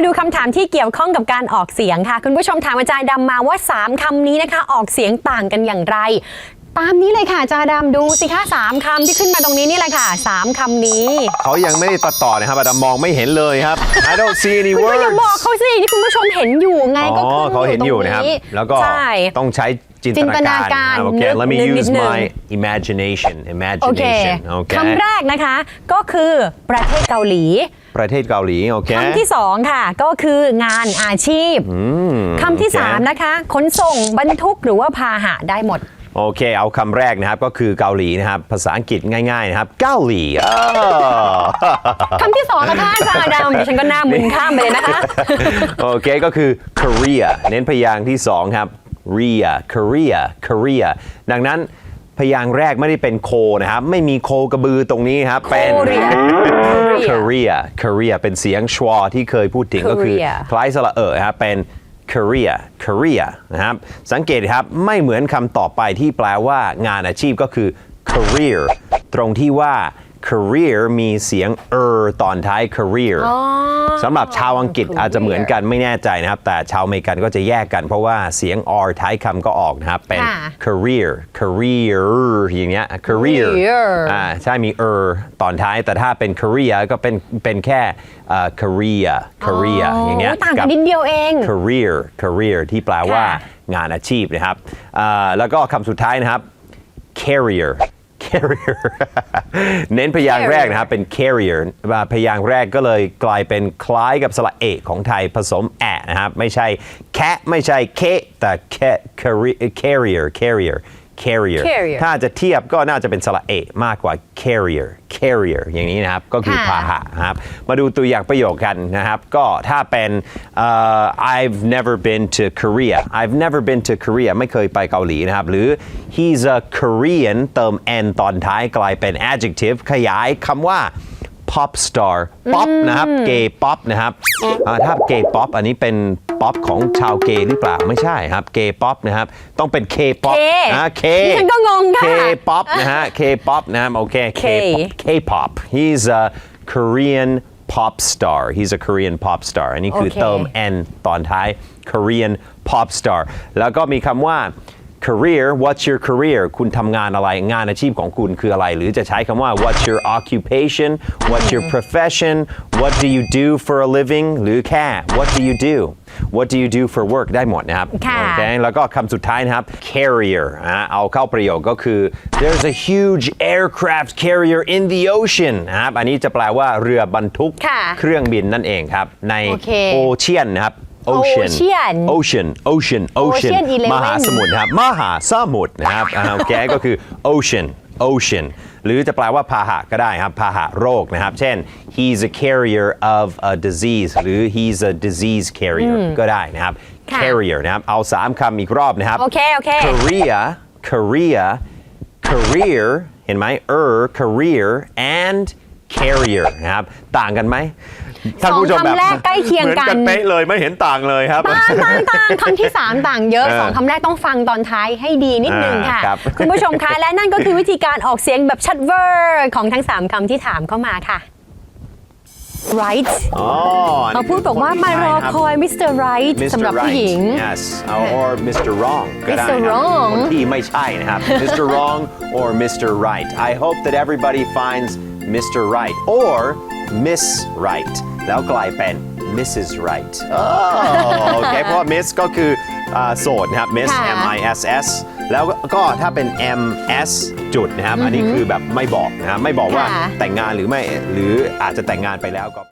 มาดูคำถามที่เกี่ยวข้องกับการออกเสียงค่ะ คุณผู้ชมถามอาจารย์ดำมาว่า 3คำนี้นะคะ ออกเสียงต่างกันอย่างไร ตามนี้เลยค่ะอาจารย์ดำดูสิคะสามคำที่ขึ้นมาตรงนี้นี่แหละค่ะสามคำนี้ เขายังไม่ได้ตัดต่อนะครับอาจารย์มองไม่เห็นเลยครับ I don't see any คุณก็ words อย่าบอกเขาสิที่คุณผู้ชมเห็นอยู่ไงก็อ๋อขึ้นเขาเห็นอยู่นะครับตงแล้วก็ใช่ ต้องใช้จินจินตตนานาการการนะครับโอเคนึก let me นึกนิ use ดนึง my imagination โอเค imagination โอเค คำแรกนะคะก็คือประเทศเกาหลีประเทศเกาหลีโอเคคำที่สองค่ะ ก็คืองานอาชีพมคำที่โอเคสามนะคะ ขนส่งบรรทุกหรือว่าพาหะได้หมด โอเค เอาคำแรกนะครับก็คือเกาหลีนะครับ ภาษาอังกฤษง่ายๆนะครับเกาหลีอ้าวคำที่สองนะคะอาจารย์ดำดิฉันก็หน้ามึนข้ามไปเลยนะคะ โอเคก็คือ Korea เน้นพยางค์ที่สองครับ Korea Korea Korea ดังนั้น พยางค์แรกไม่ได้เป็นโคนะครับ ไม่มีโคกระบือตรงนี้ครับ เป็น Korea Korea Korea เป็นเสียงชวที่เคยพูดถึงก็คือ Korea คล้ายสระเอะนะครับเป็น Korea Korea นะครับ สังเกตครับ ไม่เหมือนคำต่อไปที่แปลว่างานอาชีพก็คือ career ตรงที่ว่า career มีเสียงเออตอนท้าย career สำหรับชาวอังกฤษอาจจะเหมือนกันไม่แน่ใจนะครับ แต่ชาวอเมริกันก็จะแยกกันเพราะว่าเสียง r ท้ายคำก็ออกนะครับ เป็น ค่ะ career career อย่างเงี้ย career Career อ่าใช่มีเออตอนท้ายแต่ถ้าเป็น Korea ก็เป็นเป็นแค่เอ่อ Korea Korea อย่างเงี้ยโต่างกันนิดเดียวเอง career career ที่แปลว่าค่ะ งานอาชีพนะครับอ่าแล้วก็คำสุดท้ายนะครับ carrier carrier เน้นพยางค์แรกนะครับเป็น carrier ว่าพยางค์แรกก็เลยกลายเป็นคล้ายกับสระเอกของไทยผสมแอะนะครับ ไม่ใช่แคะไม่ใช่เคแต่แค่ carrier carrier carrier Carrier ถ้าจะเทียบก็น่าจะเป็นสระเอกมากกว่า carrier carrier อย่างนี้นะครับ ก็คือค่ะพาหะนะครับ มาดูตัวอย่างประโยคกันนะครับ ก็ถ้าเป็นเอ่อ I've never been to Korea I've never been to Korea ไม่เคยไปเกาหลีนะครับ หรือ he's a Korean เติม n ตอนท้ายกลายเป็น adjective ขยายคำว่า pop star pop นะครับ gay pop นะครับอ่าถ้า gay pop อันนี้เป็น ป๊อปของชาวเกย์หรือเปล่าไม่ใช่ครับเกย์ป๊อปนะครับต้องเป็น K pop K นะ K ดิฉันก็งงค่ะ K pop นะฮะ K pop นะครับโอเค K K K pop he's a Korean pop star he's a Korean pop star อันนี้คือโอเคเติม n ตอนท้าย Korean pop star แล้วก็มีคำว่า career what's your career คุณทำงานอะไร งานอาชีพของคุณคืออะไร หรือจะใช้คำว่า what's your occupation what's your profession what do you do for a living หรือแค่ what do you do what do you do for work ได้หมดนะครับค่ะโอเคแล้วก็คำสุดท้ายนะครับ carrier อะเอาเข้าประโยคก็คือ there's a huge aircraft carrier in the ocean นะครับอันนี้จะแปลว่าเรือบรรทุกค่ะเครื่องบินนั่นเองครับ ในโอเค โอเชียนนะครับ ocean Ocean ocean ocean ocean Ocean Eleven มหาสมุทรครับมหาสมุทรนะครับอ่าโอเคก็คือ ocean ocean หรือจะแปลว่าพาหะก็ได้ครับพาหะโรคนะครับ เช่น he's a carrier of a disease หรือ he's a disease carrier ก็ได้นะครับ ค่ะ carrier นะครับ เอาสามคำอีกรอบนะครับ โอเคโอเค Korea Korea career เห็นไหม er career and carrier นะครับ ต่างกันไหม ท่านผู้ชมแบบสองคำแรกใกล้เคียงกันเหมือนกันเป๊ะเลยไม่เห็นต่างเลยครับ ต่างต่างต่างคำที่ 3 ต่างเยอะเออสองคำแรกต้องฟังตอนท้ายให้ดีนิดนึงค่ะ อ่าครับ คุณผู้ชมคะและนั่นก็คือวิธีการออกเสียงแบบชัดเวอร์ของทั้ง 3คำที่ถามเข้ามาค่ะ right อ๋อเขาพูดบอกว่ามารอคอยมิสเตอร์ right สำหรับผู้หญิง yes or Mr. Wrong ก็ได้ Mr. นะครับ Wrong คนที่ไม่ใช่นะครับ Mr. Wrong or Mr. Right I hope that everybody finds Mr. Right or Miss Right แล้วกลายเป็น Mrs. Right อ๋อโอเค เพราะว่า Miss ก็คืออ่าโสดนะครับ Miss ค่ะ M I S S แล้วก็ถ้าเป็น M S จุดนะครับ อันนี้คือแบบไม่บอกนะครับไม่บอกว่าค่ะ แต่งงานหรือไม่หรืออาจจะแต่งงานไปแล้วก็